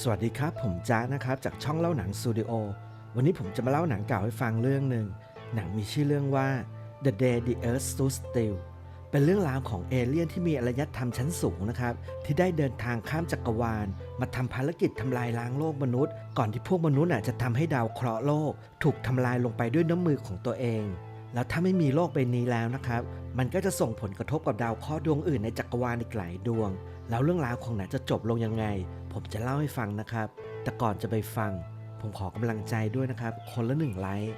สวัสดีครับ ผมจ้านะครับ จากช่องเล่าหนังสตูดิโอ วันนี้ผมจะมาเล่าหนังเก่าให้ฟังเรื่องหนึ่ง หนังมีชื่อเรื่องว่า The Day the Earth Stood Still เป็นเรื่องราวของเอเลี่ยนที่มีอารยธรรมชั้นสูงนะครับ ที่ได้เดินทางข้ามจักรวาล มาทำภารกิจทำลายล้างโลกมนุษย์ ก่อนที่พวกมนุษย์จะทำให้ดาวเคราะห์โลก ถูกทำลายลงไปด้วยน้ำมือของตัวเอง แล้วถ้าไม่มีโลกใบนี้แล้วนะครับ มันก็จะส่งผลกระทบกับดาวเคราะห์ดวงอื่นในจักรวาลอีกหลายดวง แล้วเรื่องราวของหนังจะจบลงยังไง ผมจะเล่าให้ฟังนะครับ แต่ก่อนจะไปฟัง ผมขอกำลังใจด้วยนะครับ คนละหนึ่งไลค์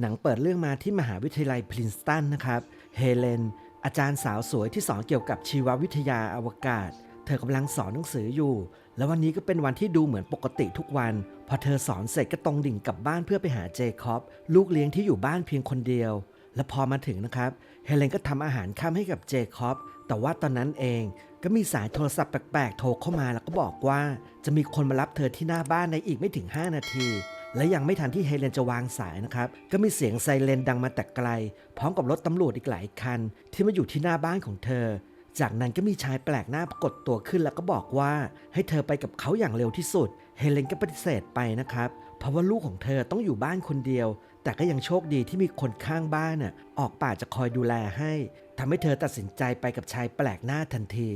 หนังเปิดเรื่องมาที่มหาวิทยาลัยพรินสตันนะครับเฮเลนอาจารย์สาวสวยที่สอนเกี่ยวกับชีววิทยาอวกาศ เธอกำลังสอนหนังสืออยู่ แล้ววันนี้ก็เป็นวันที่ดูเหมือนปกติทุกวัน พอเธอสอนเสร็จก็ตรงดิ่งกลับบ้านเพื่อไปหาเจคอบ ลูกเลี้ยงที่อยู่บ้านเพียงคนเดียว และพอมาถึงนะครับ เฮเลนก็ทำอาหารข้ามให้กับเจคอบ แต่ว่าตอนนั้นเองก็มีสายโทรศัพท์แปลกๆ โทรเข้ามาแล้วก็บอกว่า จะมีคนมารับเธอที่หน้าบ้านในอีกไม่ถึง 5 นาที และยังไม่ทันที่เฮเลนจะวางสายนะครับ ก็มีเสียงไซเรนดังมาแต่ไกล พร้อมกับรถตำรวจอีกหลายคัน ที่มาอยู่ที่หน้าบ้านของเธอ จากนั้นก็มีชายแปลกหน้าปรากฏตัวขึ้นแล้วก็บอกว่า ให้เธอไปกับเขาอย่างเร็วที่สุด เฮเลนก็ปฏิเสธไปนะครับ เพราะว่าลูกของเธอต้องอยู่บ้านคนเดียว แต่ก็ยังโชคดีที่มีคนข้างบ้านน่ะออกป่าจะคอยดูแลให้ ทำให้เธอตัดสินใจไปกับชายแปลกหน้าทันที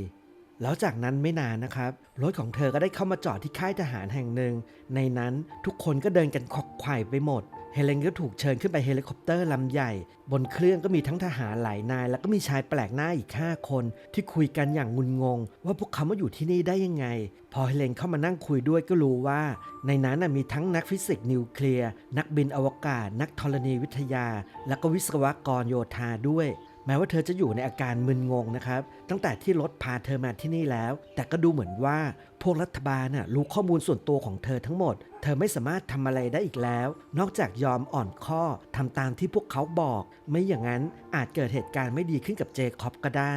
แล้วจากนั้นไม่นานนะครับ รถของเธอก็ได้เข้ามาจอดที่ค่ายทหารแห่งหนึ่ง ในนั้นทุกคนก็เดินกันขวักไข่ไปหมด เฮเลนก็ถูกเชิญขึ้นไปเฮลิคอปเตอร์ลำใหญ่ บนเครื่องก็มีทั้งทหารหลายนาย แล้วก็มีชายแปลกหน้าอีก 5 คน ที่คุยกันอย่างงุนงง ว่าพวกเขามาอยู่ที่นี่ได้ยังไง พอเฮเลนเข้ามานั่งคุยด้วยก็รู้ว่า ในนั้นมีทั้งนักฟิสิกส์นิวเคลียร์ นักบินอวกาศ นักธรณีวิทยา และก็วิศวกรโยธาด้วย แม้ว่าเธอจะอยู่ในอาการมึนงงนะครับ ตั้งแต่ที่รถพาเธอมาที่นี่แล้ว แต่ก็ดูเหมือนว่าพวกรัฐบาลน่ะรู้ข้อมูลส่วนตัวของเธอทั้งหมด เธอไม่สามารถทำอะไรได้อีกแล้ว นอกจากยอมอ่อนข้อทำตามที่พวกเขาบอก ไม่อย่างนั้นอาจเกิดเหตุการณ์ไม่ดีขึ้นกับเจคอบก็ได้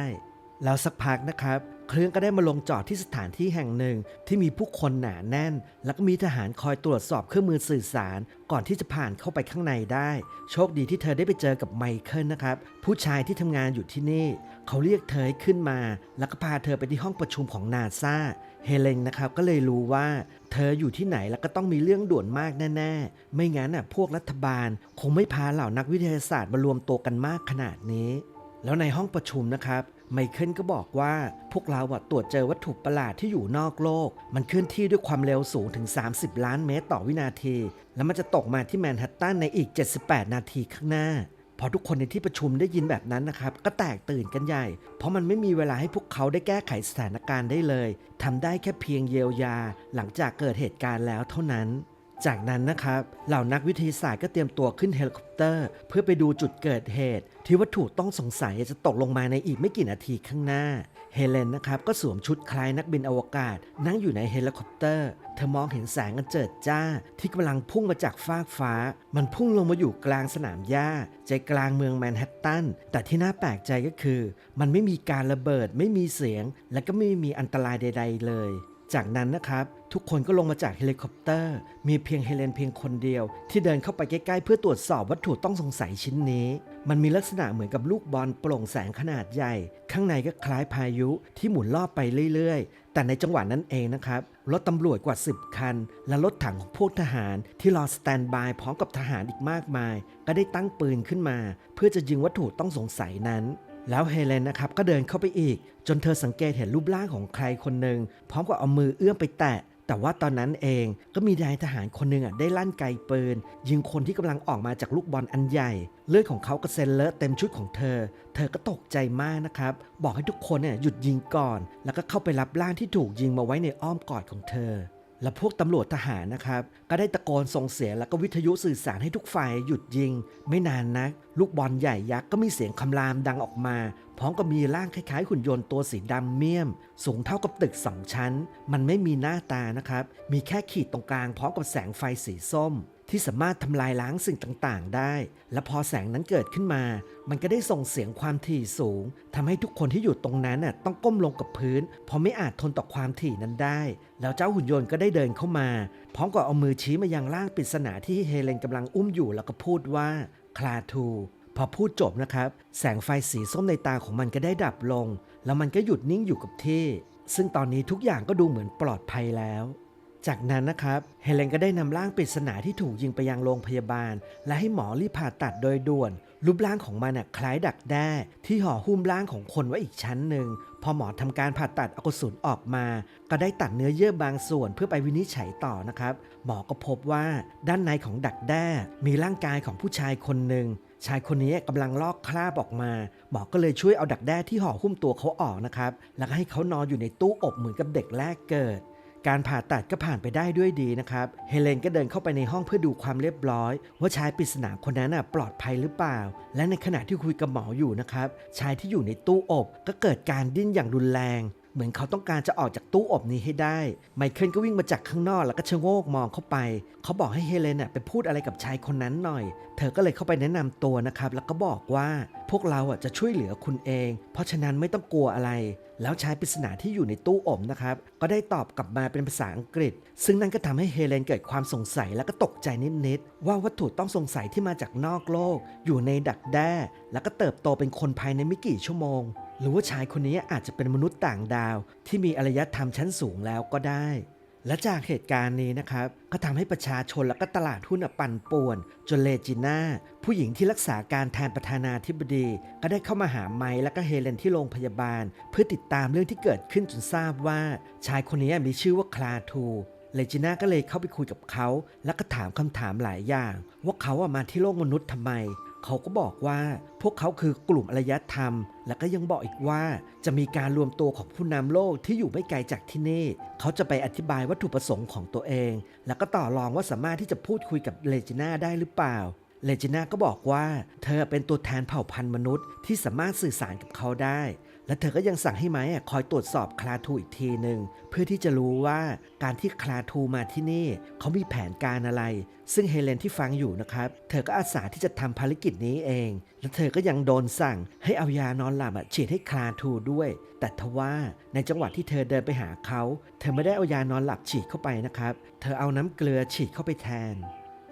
แล้วสักพักนะครับ เครื่องก็ได้มาลงจอดที่สถานที่แห่งหนึ่ง ที่มีผู้คนหนาแน่น แล้วก็มีทหารคอยตรวจสอบเครื่องมือสื่อสาร ก่อนที่จะผ่านเข้าไปข้างในได้ โชคดีที่เธอได้ไปเจอกับไมเคิลนะครับ ผู้ชายที่ทำงานอยู่ที่นี่ เขาเรียกเธอให้ขึ้นมา แล้วก็พาเธอไปที่ห้องประชุมของนาซาเฮเลนนะครับก็เลยรู้ว่า เธออยู่ที่ไหนแล้วก็ต้องมีเรื่องด่วนมากแน่ๆ ไม่งั้นน่ะพวกรัฐบาล คงไม่พาเหล่านักวิทยาศาสตร์มารวมตัวกันมากขนาดนี้ แล้วในห้องประชุมนะครับ ไมเคิลก็บอกว่า พวกเราตรวจเจอวัตถุประหลาดที่อยู่นอกโลก มันเคลื่อนที่ด้วยความเร็วสูงถึง 30 ล้านเมตรต่อวินาที แล้วมันจะตกมาที่แมนฮัตตันในอีก 78 นาทีข้างหน้า พอทุกคนในที่ประชุมได้ยินแบบนั้นนะครับ ก็แตกตื่นกันใหญ่ เพราะมันไม่มีเวลาให้พวกเขาได้แก้ไขสถานการณ์ได้เลยทำได้แค่เพียงเยียวยา หลังจากเกิดเหตุการณ์แล้วเท่านั้น จากนั้นนะครับเหล่านักวิทยาศาสตร์ก็เตรียมตัวขึ้นเฮลิคอปเตอร์ เพื่อไปดูจุดเกิดเหตุ ที่วัตถุต้องสงสัยจะตกลงมาในอีกไม่กี่นาทีข้างหน้า เฮเลนนะครับก็สวมชุดคล้ายนักบินอวกาศ นั่งอยู่ในเฮลิคอปเตอร์ เธอมองเห็นแสงอันเจิดจ้า ที่กำลังพุ่งมาจากฟากฟ้า มันพุ่งลงมาอยู่กลางสนามหญ้า ใจกลางเมืองแมนฮัตตันแต่ที่น่าแปลกใจก็คือ มันไม่มีการระเบิดไม่มีเสียง และก็ไม่มีอันตรายใด ๆ เลยจากนั้นนะครับ ทุกคนก็ลงมาจากเฮลิคอปเตอร์ มีเพียงเฮเลนเพียงคนเดียว ที่เดินเข้าไปใกล้ ๆ เพื่อตรวจสอบวัตถุต้องสงสัยชิ้นนี้ มันมีลักษณะเหมือนกับลูกบอลโปร่งแสงขนาดใหญ่ ข้างในก็คล้ายพายุที่หมุนรอบไปเรื่อย ๆ แต่ในจังหวะนั้นเองนะครับ รถตำรวจกว่า 10 คัน และรถถังของพวกทหาร ที่รอสแตนบายพร้อมกับทหารอีกมากมาย ก็ได้ตั้งปืนขึ้นมา เพื่อจะยิงวัตถุต้องสงสัยนั้นแล้วเฮเลนนะครับก็เดินเข้าไปอีก จนเธอสังเกตเห็นรูปร่างของใครคนหนึ่งพร้อมกับเอามือเอื้อมไปแตะ แต่ว่าตอนนั้นเองก็มีนายทหารคนหนึ่งอะได้ลั่นไกปืน ยิงคนที่กำลังออกมาจากลูกบอลอันใหญ่ เลือดของเขากระเซ็นเลอะเต็มชุดของเธอ เธอก็ตกใจมากนะครับ บอกให้ทุกคนเนี่ยหยุดยิงก่อน แล้วก็เข้าไปรับร่างที่ถูกยิงมาไว้ในอ้อมกอดของเธอ และพวกตำรวจทหารนะครับ ก็ได้ตะโกนส่งเสียงแล้วก็วิทยุสื่อสารให้ทุกฝ่ายหยุดยิง ไม่นานนัก ลูกบอลใหญ่ยักษ์ก็มีเสียงคำรามดังออกมา พร้อมกับมีร่างคล้ายๆหุ่นยนต์ตัวสีดำเมี่ยม สูงเท่ากับตึกสองชั้น มันไม่มีหน้าตานะครับ มีแค่ขีดตรงกลางพร้อมกับแสงไฟสีส้ม ที่สามารถทำลายล้างสิ่งต่างๆ ได้ และพอแสงนั้นเกิดขึ้นมา มันก็ได้ส่งเสียงความถี่สูงทำให้ทุกคนที่อยู่ตรงนั้นน่ะต้องก้มลงกับพื้น เพราะไม่อาจทนต่อความถี่นั้นได้ แล้วเจ้าหุ่นยนต์ก็ได้เดินเข้ามา พร้อมกับเอามือชี้มายังร่างปริศนาที่เฮเลนกำลังอุ้มอยู่แล้วก็พูดว่าคลาทู พอพูดจบนะครับ แสงไฟสีส้มในตาของมันก็ได้ดับลง แล้วมันก็หยุดนิ่งอยู่กับที่ ซึ่งตอนนี้ทุกอย่างก็ดูเหมือนปลอดภัยแล้ว จากนั้นนะครับเฮเลนก็ได้นำร่างปริศนาที่ถูกยิงไปยังโรงพยาบาล และให้หมอรีบผ่าตัดโดยด่วน รูปร่างของมันน่ะคล้ายดักแด้ที่ห่อหุ้มร่างของคนไว้อีกชั้นหนึ่งพอหมอทำการผ่าตัดเอากระสุนออกมา ก็ได้ตัดเนื้อเยื่อบางส่วนเพื่อไปวินิจฉัยต่อนะครับ หมอก็พบว่าด้านในของดักแด้มีร่างกายของผู้ชายคนหนึ่ง ชายคนนี้กำลังลอกคราบออกมา หมอก็เลยช่วยเอาดักแด้ที่ห่อหุ้มตัวเขาออกนะครับ แล้วก็ให้เขานอนอยู่ในตู้อบเหมือนกับเด็กแรกเกิด การผ่าตัดก็ผ่านไปได้ด้วยดีนะครับ เฮเลนก็เดินเข้าไปในห้องเพื่อดูความเรียบร้อย ว่าชายปริศนาคนนั้นปลอดภัยหรือเปล่า และในขณะที่คุยกับหมออยู่นะครับ ชายที่อยู่ในตู้อบก็เกิดการดิ้นอย่างรุนแรง เหมือนเขาต้องการจะออกจากตู้อบนี้ให้ได้ ไมเคิลก็วิ่งมาจากข้างนอกแล้วก็ชะโงกมองเข้าไป เขาบอกให้เฮเลนน่ะไปพูดอะไรกับชายคนนั้นหน่อย เธอก็เลยเข้าไปแนะนำตัวนะครับ แล้วก็บอกว่าพวกเราอะจะช่วยเหลือคุณเอง เพราะฉะนั้นไม่ต้องกลัวอะไร แล้วชายปริศนาที่อยู่ในตู้อบนะครับ ก็ได้ตอบกลับมาเป็นภาษาอังกฤษ ซึ่งนั่นก็ทำให้เฮเลนเกิดความสงสัยแล้วก็ตกใจนิดๆว่าวัตถุต้องสงสัยที่มาจากนอกโลก อยู่ในดักแด้ แล้วก็เติบโตเป็นคนภายในไม่กี่ชั่วโมง หรือว่าชายคนนี้อาจจะเป็นมนุษย์ต่างดาว ที่มีอารยธรรมชั้นสูงแล้วก็ได้ และจากเหตุการณ์นี้นะครับ ก็ทำให้ประชาชนและก็ตลาดหุ้นอะปั่นป่วน จนเลจิน่า ผู้หญิงที่รักษาการแทนประธานาธิบดี ก็ได้เข้ามาหาไมค์และก็เฮเลนที่โรงพยาบาล เพื่อติดตามเรื่องที่เกิดขึ้นจนทราบว่า ชายคนนี้มีชื่อว่าคลาทูเลจิน่าก็เลยเข้าไปคุยกับเขา แล้วก็ถามคำถามหลายอย่าง ว่าเขาอะมาที่โลกมนุษย์ทำไม เขาก็บอกว่าพวกเขาคือกลุ่มอารยธรรม และก็ยังบอกอีกว่าจะมีการรวมตัวของผู้นำโลกที่อยู่ไม่ไกลจากที่นี่ เขาจะไปอธิบายวัตถุประสงค์ของตัวเอง แล้วก็ต่อรองว่าสามารถที่จะพูดคุยกับเลจิน่าได้หรือเปล่าเลจิน่าก็บอกว่า เธอเป็นตัวแทนเผ่าพันธุ์มนุษย์ที่สามารถสื่อสารกับเขาได้ และเธอก็ยังสั่งให้ไม้คอยตรวจสอบคลาทูอีกทีหนึ่งเพื่อที่จะรู้ว่าการที่คลาทูมาที่นี่ เขามีแผนการอะไร ซึ่งเฮเลนที่ฟังอยู่นะครับ เธอก็อาสาที่จะทำภารกิจนี้เอง และเธอก็ยังโดนสั่งให้เอายานอนหลับฉีดให้คลาทูด้วย แต่ทว่าในจังหวะที่เธอเดินไปหาเขา เธอไม่ได้เอายานอนหลับฉีดเข้าไปนะครับ เธอเอาน้ำเกลือฉีดเข้าไปแทน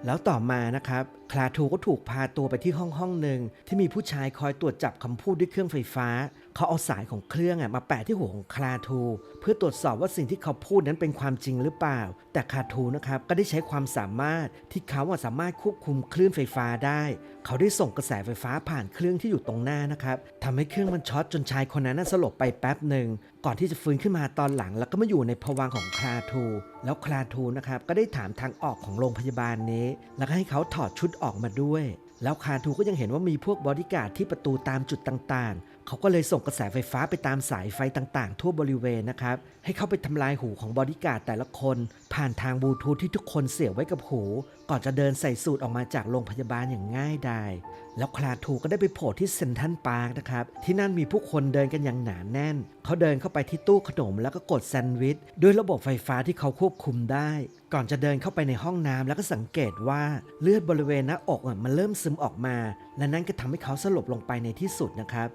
แล้วต่อมานะครับคลาทูก็ถูกพาตัวไปที่ห้องห้องหนึ่งที่มีผู้ชายคอยตรวจจับคำพูดด้วยเครื่องไฟฟ้า เขาเอาสายของเครื่องอะมาแปะที่หัวของคลาทู เพื่อตรวจสอบว่าสิ่งที่เขาพูดนั้นเป็นความจริงหรือเปล่า แต่คลาทูนะครับก็ได้ใช้ความสามารถที่เขาสามารถควบคุมคลื่นไฟฟ้าได้ เขาได้ส่งกระแสไฟฟ้าผ่านเครื่องที่อยู่ตรงหน้านะครับทำให้เครื่องมันช็อตจนชายคนนั้นน่ะสลบไปแป๊บหนึ่งก่อนที่จะฟื้นขึ้นมาตอนหลังแล้วก็มาอยู่ในภวังของคลาทู แล้วคลาทูนะครับก็ได้ถามทางออกของโรงพยาบาลนี้ แล้วก็ให้เขาถอดชุดออกมาด้วย แล้วคลาทูก็ยังเห็นว่ามีพวกบอดี้การ์ดที่ประตูตามจุดต่าง เขาก็เลยส่งกระแสไฟฟ้าไปตามสายไฟต่างๆ ทั่วบริเวณนะครับ ให้เข้าไปทำลายหูของบอดี้การ์ดแต่ละคน ผ่านทางบลูทูธที่ทุกคนเสียบไว้กับหู ก่อนจะเดินใส่สูตรออกมาจากโรงพยาบาลอย่างง่ายดายแล้วคลาทูก็ได้ไปโผล่ที่เซนทรัลปาร์คนะครับ ที่นั่นมีผู้คนเดินกันอย่างหนาแน่น เขาเดินเข้าไปที่ตู้ขนมแล้วก็กดแซนด์วิชด้วยระบบไฟฟ้าที่เขาควบคุมได้ ก่อนจะเดินเข้าไปในห้องน้ำแล้วก็สังเกตว่าเลือดบริเวณหน้าอกมันเริ่มซึมออกมา และนั่นก็ทำให้เขาสลบลงไปในที่สุดนะครับ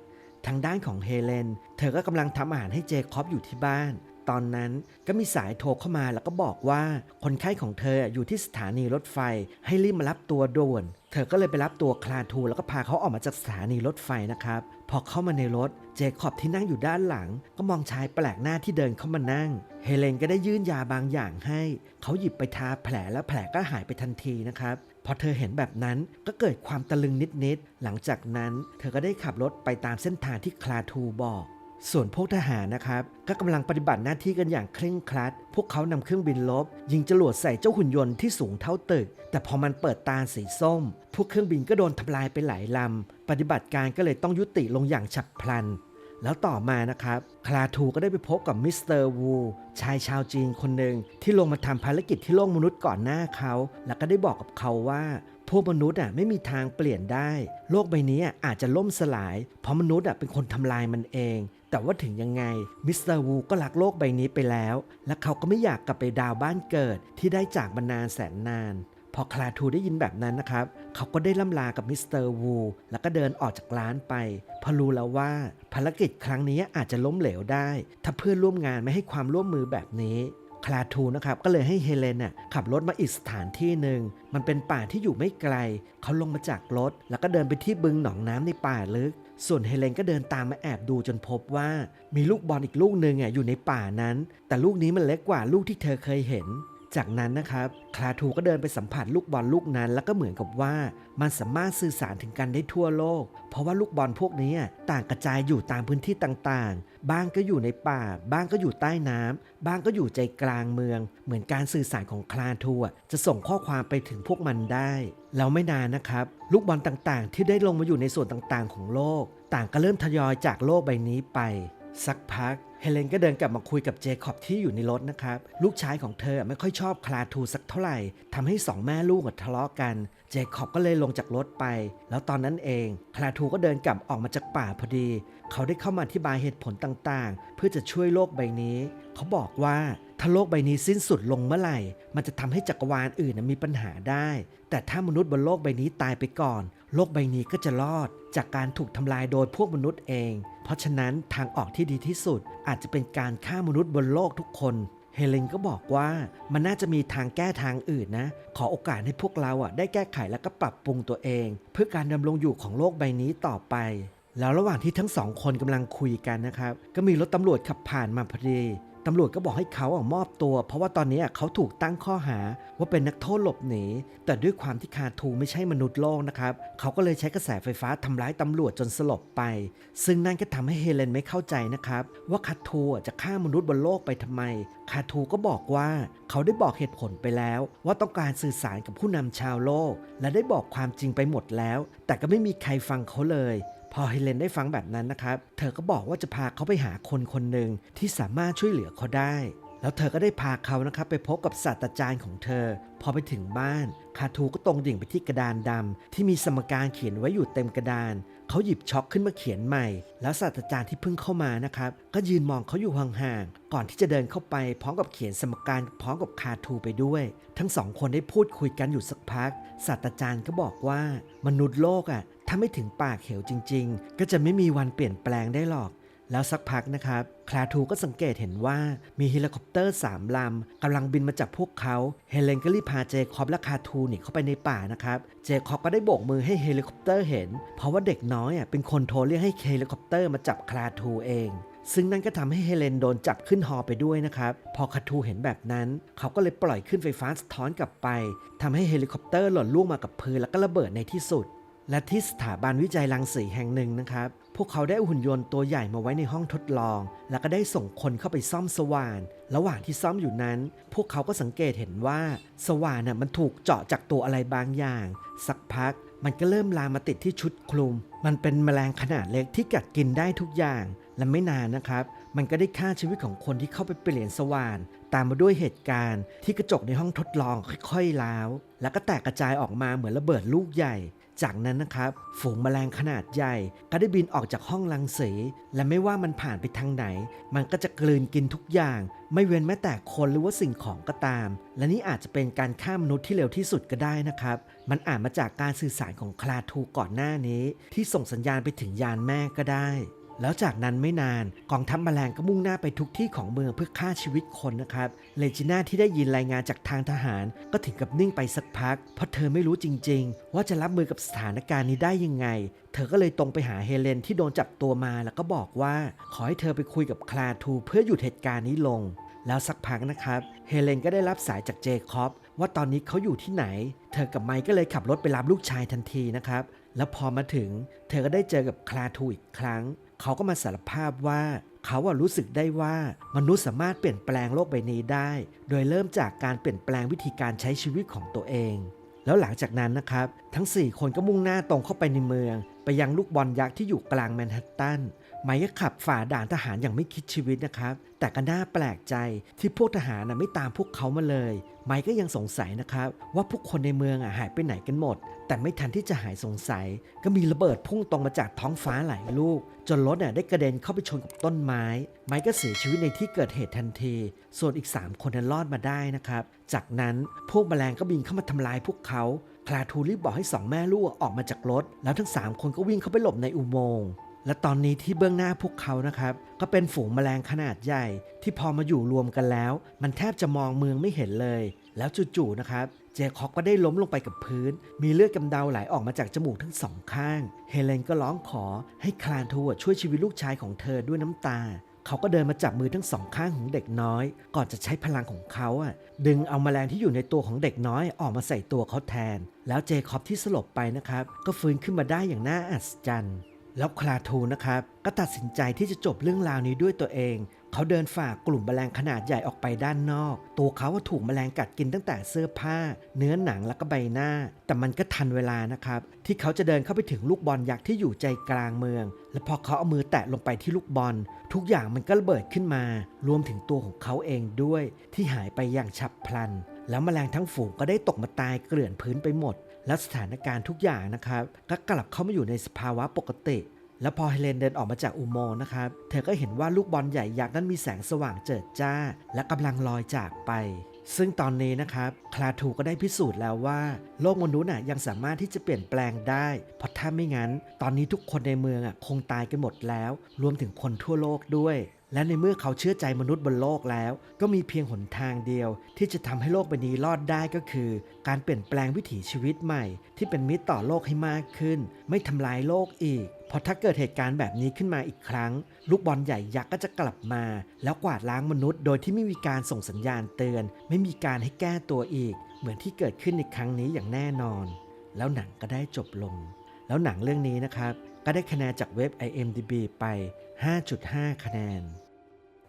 ทางด้านของเฮเลน เธอก็กำลังทำอาหารให้เจคอบอยู่ที่บ้าน ตอนนั้นก็มีสายโทรเข้ามาแล้วก็บอกว่าคนไข้ของเธออยู่ที่สถานีรถไฟ ให้รีบมารับตัวด่วน เธอก็เลยไปรับตัวคลาทู แล้วก็พาเขาออกมาจากสถานีรถไฟนะครับ พอเข้ามาในรถ เจคอบที่นั่งอยู่ด้านหลัง ก็มองชายแปลกหน้าที่เดินเข้ามานั่ง เฮเลนก็ได้ยื่นยาบางอย่างให้ เขาหยิบไปทาแผลแล้วแผลก็หายไปทันทีนะครับ พอเธอเห็นแบบนั้นก็เกิดความตะลึงนิดๆ หลังจากนั้นเธอก็ได้ขับรถไปตามเส้นทางที่คลาทูบอก ส่วนพวกทหารนะครับ ก็กำลังปฏิบัติหน้าที่กันอย่างเคร่งครัด พวกเขานำเครื่องบินลบ ยิงจรวดใส่เจ้าหุ่นยนต์ที่สูงเท่าตึก แต่พอมันเปิดตาสีส้ม พวกเครื่องบินก็โดนทำลายไปหลายลำ ปฏิบัติการก็เลยต้องยุติลงอย่างฉับพลัน แล้วต่อมานะครับ คลาทูก็ได้ไปพบกับมิสเตอร์วูชายชาวจีนคนหนึ่งที่ลงมาทำภารกิจที่โลกมนุษย์ก่อนหน้าเขา แล้วก็ได้บอกกับเขาว่าพวกมนุษย์อะไม่มีทางเปลี่ยนได้ โลกใบนี้อะอาจจะล่มสลาย เพราะมนุษย์อะเป็นคนทำลายมันเอง แต่ว่าถึงยังไงมิสเตอร์วูก็รักโลกใบนี้ไปแล้ว และเขาก็ไม่อยากกลับไปดาวบ้านเกิดที่ได้จากมานานแสนนาน พอคลาทูได้ยินแบบนั้นนะครับ เขาก็ได้ล่ำลากับมิสเตอร์วูแล้วก็เดินออกจากร้านไปพรารู้แล้วว่าภารกิจครั้งนี้อาจจะล้มเหลวได้ ถ้าเพื่อนร่วมงานไม่ให้ความร่วมมือแบบนี้ คลาทูนะครับก็เลยให้เฮเลนน่ะขับรถมาอีกสถานที่หนึ่ง มันเป็นป่าที่อยู่ไม่ไกล เขาลงมาจากรถ แล้วก็เดินไปที่บึงหนองน้ำในป่าลึกส่วนเฮเลนก็เดินตามมาแอบดูจนพบว่า มีลูกบอลอีกลูกหนึ่งอะอยู่ในป่านั้น แต่ลูกนี้มันเล็กกว่าลูกที่เธอเคยเห็น จากนั้นนะครับคลาทูก็เดินไปสัมผัสลูกบอลลูกนั้น แล้วก็เหมือนกับว่า มันสามารถสื่อสารถึงกันได้ทั่วโลก เพราะว่าลูกบอลพวกนี้ต่างกระจายอยู่ตามพื้นที่ต่างๆ บ้างก็อยู่ในป่า บ้างก็อยู่ใต้น้ำบ้างก็อยู่ใจกลางเมือง เหมือนการสื่อสารของคลาทูจะส่งข้อความไปถึงพวกมันได้แล้วไม่นานนะครับ ลูกบอลต่างๆ ที่ได้ลงมาอยู่ในส่วนต่างๆ ของโลก ต่างก็เริ่มทยอยจากโลกใบนี้ไป สักพักเฮเลนก็เดินกลับมาคุยกับเจคอบที่อยู่ในรถนะครับ ลูกชายของเธอไม่ค่อยชอบคลาทูสักเท่าไหร่ทำให้สองแม่ลูกทะเลาะกัน เจคอบก็เลยลงจากรถไป แล้วตอนนั้นเองคลาทูก็เดินกลับออกมาจากป่าพอดี เขาได้เข้ามาอธิบายเหตุผลต่างๆ เพื่อจะช่วยโลกใบนี้ เขาบอกว่าถ้าโลกใบนี้สิ้นสุดลงเมื่อไหร่ มันจะทำให้จักรวาลอื่นมีปัญหาได้ แต่ถ้ามนุษย์บนโลกใบนี้ตายไปก่อน โลกใบนี้ก็จะรอด จากการถูกทำลายโดยพวกมนุษย์เอง เพราะฉะนั้นทางออกที่ดีที่สุดอาจจะเป็นการฆ่ามนุษย์บนโลกทุกคน เฮเลนก็บอกว่ามันน่าจะมีทางแก้ทางอื่นนะ ขอโอกาสให้พวกเราอะได้แก้ไขแล้วก็ปรับปรุงตัวเอง เพื่อการดำรงอยู่ของโลกใบนี้ต่อไปแล้วระหว่างที่ทั้งสองคนกำลังคุยกันนะครับ ก็มีรถตำรวจขับผ่านมาพอดี ตำรวจก็บอกให้เขาออกมอบตัว เพราะว่าตอนนี้เขาถูกตั้งข้อหาว่าเป็นนักโทษหลบหนี แต่ด้วยความที่คาทูไม่ใช่มนุษย์โลกนะครับ เขาก็เลยใช้กระแสไฟฟ้าทำร้ายตำรวจจนสลบไป ซึ่งนั่นก็ทำให้เฮเลนไม่เข้าใจนะครับ ว่าคาทูจะฆ่ามนุษย์บนโลกไปทำไม คาทูก็บอกว่าเขาได้บอกเหตุผลไปแล้ว ว่าต้องการสื่อสารกับผู้นำชาวโลก และได้บอกความจริงไปหมดแล้ว แต่ก็ไม่มีใครฟังเขาเลย พอเฮเลนได้ฟังแบบนั้นนะครับ เธอก็บอกว่าจะพาเขาไปหาคนคนหนึ่งที่สามารถช่วยเหลือเขาได้ แล้วเธอก็ได้พาเขานะครับไปพบกับศาสตราจารย์ของเธอ พอไปถึงบ้าน คาทูก็ตรงดิ่งไปที่กระดานดำที่มีสมการเขียนไว้อยู่เต็มกระดาน เขาหยิบช็อกขึ้นมาเขียนใหม่ แล้วศาสตราจารย์ที่เพิ่งเข้ามานะครับ ก็ยืนมองเขาอยู่ห่างๆ ก่อนที่จะเดินเข้าไปพร้อมกับเขียนสมการพร้อมกับคาทูไปด้วย ทั้งสองคนได้พูดคุยกันอยู่สักพัก ศาสตราจารย์ก็บอกว่ามนุษย์โลกอะถ้าไม่ถึงปากเหวจริง ๆ ก็จะไม่มีวันเปลี่ยนแปลงได้หรอก แล้วสักพักนะครับคลาทูก็สังเกตเห็นว่ามีเฮลิคอปเตอร์สามลำกำลังบินมาจับพวกเขาเฮเลนก็รีบพาเจคอบและคาทูหนีเข้าไปในป่านะครับ เจคอบก็ได้โบกมือให้เฮลิคอปเตอร์เห็น เพราะว่าเด็กน้อยอะเป็นคนโทรเรียกให้เฮลิคอปเตอร์มาจับคลาทูเองซึ่งนั่นก็ทำให้เฮเลนโดนจับขึ้นฮอไปด้วยนะครับ พอคาทูเห็นแบบนั้น เขาก็เลยปล่อยขึ้นไฟฟ้าสะท้อนกลับไปทำให้เฮลิคอปเตอร์หล่นล่วงมากับพื้นแล้วก็ระเบิดในที่สุด และที่สถาบันวิจัยรังสีแห่งหนึ่งนะครับ พวกเขาได้อาหุ่นยนต์ตัวใหญ่มาไว้ในห้องทดลอง แล้วก็ได้ส่งคนเข้าไปซ่อมสว่าน ระหว่างที่ซ่อมอยู่นั้น พวกเขาก็สังเกตเห็นว่าสว่านน่ะมันถูกเจาะจากตัวอะไรบางอย่าง สักพักมันก็เริ่มลามมาติดที่ชุดคลุม มันเป็นแมลงขนาดเล็กที่กัดกินได้ทุกอย่าง และไม่นานนะครับ มันก็ได้ฆ่าชีวิตของคนที่เข้าไปเปลี่ยนสว่าน ตามมาด้วยเหตุการณ์ ที่กระจกในห้องทดลองค่อยๆล้าว แล้วก็แตกกระจายออกมาเหมือนระเบิดลูกใหญ่ จากนั้นนะครับฝูงแมลงขนาดใหญ่ก็ได้บินออกจากห้องรังสี และไม่ว่ามันผ่านไปทางไหน มันก็จะกลืนกินทุกอย่าง ไม่เว้นแม้แต่คนหรือว่าสิ่งของก็ตาม และนี่อาจจะเป็นการฆ่ามนุษย์ที่เร็วที่สุดก็ได้นะครับ มันอาจมาจากการสื่อสารของคลาทูก่อนหน้านี้ ที่ส่งสัญญาณไปถึงยานแม่ก็ได้ แล้วจากนั้นไม่นานกองทัพแมลงก็มุ่งหน้าไปทุกที่ของเมืองเพื่อฆ่าชีวิตคนนะครับเลจิน่าที่ได้ยินรายงานจากทางทหาร ก็ถึงกับนิ่งไปสักพัก เพราะเธอไม่รู้จริง ๆ ว่าจะรับมือกับสถานการณ์นี้ได้ยังไง เธอก็เลยตรงไปหาเฮเลนที่โดนจับตัวมาแล้วก็บอกว่า ขอให้เธอไปคุยกับคลาทูเพื่อหยุดเหตุการณ์นี้ลง แล้วสักพักนะครับเฮเลนก็ได้รับสายจากเจคอบว่าตอนนี้เขาอยู่ที่ไหน เธอกับไมค์ก็เลยขับรถไปรับลูกชายทันทีนะครับแล้วพอมาถึง เธอก็ได้เจอกับคลาทูอีกครั้ง เขาก็มาสารภาพว่าเขาอะรู้สึกได้ว่ามนุษย์สามารถเปลี่ยนแปลงโลกใบนี้ได้ โดยเริ่มจากการเปลี่ยนแปลงวิธีการใช้ชีวิตของตัวเอง แล้วหลังจากนั้นนะครับ ทั้ง 4 คนก็มุ่งหน้าตรงเข้าไปในเมือง ไปยังลูกบอลยักษ์ที่อยู่กลางแมนฮัตตัน ไมค์ก็ขับฝ่าด่านทหารอย่างไม่คิดชีวิตนะครับ แต่ก็น่าแปลกใจที่พวกทหารนะไม่ตามพวกเขามาเลย ไมค์ก็ยังสงสัยนะครับ ว่าผู้คนในเมืองอะหายไปไหนกันหมด แต่ไม่ทันที่จะหายสงสัย ก็มีระเบิดพุ่งตรงมาจากท้องฟ้าหลายลูก จนรถน่ะได้กระเด็นเข้าไปชนกับต้นไม้ ไมค์ก็เสียชีวิตในที่เกิดเหตุทันที ส่วนอีก 3 คนนั้นรอดมาได้นะครับ จากนั้นพวกแมลงก็บินเข้ามาทำลายพวกเขาคลาทูรีบบอกให้สองแม่ลูกออกมาจากรถ แล้วทั้ง 3 คนก็วิ่งเข้าไปหลบในอุโมงค์ และตอนนี้ที่เบื้องหน้าพวกเขานะครับ ก็เป็นฝูงแมลงขนาดใหญ่ ที่พอมาอยู่รวมกันแล้ว มันแทบจะมองเมืองไม่เห็นเลย แล้วจู่ๆนะครับ เจคอบก็ได้ล้มลงไปกับพื้น มีเลือดกำเดาไหลออกมาจากจมูกทั้งสองข้าง เฮเลนก็ร้องขอให้คลานทูช่วยชีวิตลูกชายของเธอด้วยน้ำตา เขาก็เดินมาจับมือทั้งสองข้างของเด็กน้อย ก่อนจะใช้พลังของเขาอะดึงเอาแมลงที่อยู่ในตัวของเด็กน้อยออกมาใส่ตัวเขาแทน แล้วเจคอบที่สลบไปนะครับ ก็ฟื้นขึ้นมาได้อย่างน่าอัศจรรย์ แล้วคลาทูนะครับก็ตัดสินใจที่จะจบเรื่องราวนี้ด้วยตัวเอง เขาเดินฝ่ากลุ่มแมลงขนาดใหญ่ออกไปด้านนอก ตัวเขาว่าถูกแมลงกัดกินตั้งแต่เสื้อผ้า เนื้อหนังแล้วก็ใบหน้า แต่มันก็ทันเวลานะครับ ที่เขาจะเดินเข้าไปถึงลูกบอลยักษ์ที่อยู่ใจกลางเมือง และพอเขาเอามือแตะลงไปที่ลูกบอล ทุกอย่างมันก็ระเบิดขึ้นมา รวมถึงตัวของเขาเองด้วย ที่หายไปอย่างฉับพลัน แล้วแมลงทั้งฝูงก็ได้ตกมาตายเกลื่อนพื้นไปหมด และสถานการณ์ทุกอย่างนะครับก็กลับเข้ามาอยู่ในสภาวะปกติ แล้วพอเฮเลนเดินออกมาจากอุโมงค์นะครับ เธอก็เห็นว่าลูกบอลใหญ่ยักษ์นั้นมีแสงสว่างเจิดจ้า และกำลังลอยจากไป ซึ่งตอนนี้นะครับคลาทูก็ได้พิสูจน์แล้วว่า โลกมนุษย์น่ะยังสามารถที่จะเปลี่ยนแปลงได้ เพราะถ้าไม่งั้น ตอนนี้ทุกคนในเมืองอะคงตายกันหมดแล้ว รวมถึงคนทั่วโลกด้วย และในเมื่อเขาเชื่อใจมนุษย์บนโลกแล้ว ก็มีเพียงหนทางเดียว ที่จะทำให้โลกใบนี้รอดได้ก็คือ การเปลี่ยนแปลงวิถีชีวิตใหม่ ที่เป็นมิตรต่อโลกให้มากขึ้น ไม่ทำลายโลกอีกเพราะถ้าเกิดเหตุการณ์แบบนี้ขึ้นมาอีกครั้ง ลูกบอลใหญ่ยักษ์ก็จะกลับมา แล้วกวาดล้างมนุษย์ โดยที่ไม่มีการส่งสัญญาณเตือน ไม่มีการให้แก้ตัวอีก เหมือนที่เกิดขึ้นในครั้งนี้อย่างแน่นอน แล้วหนังก็ได้จบลง แล้วหนังเรื่องนี้นะครับ ก็ได้คะแนนจากเว็บ IMDb ไป 5.5 คะแนน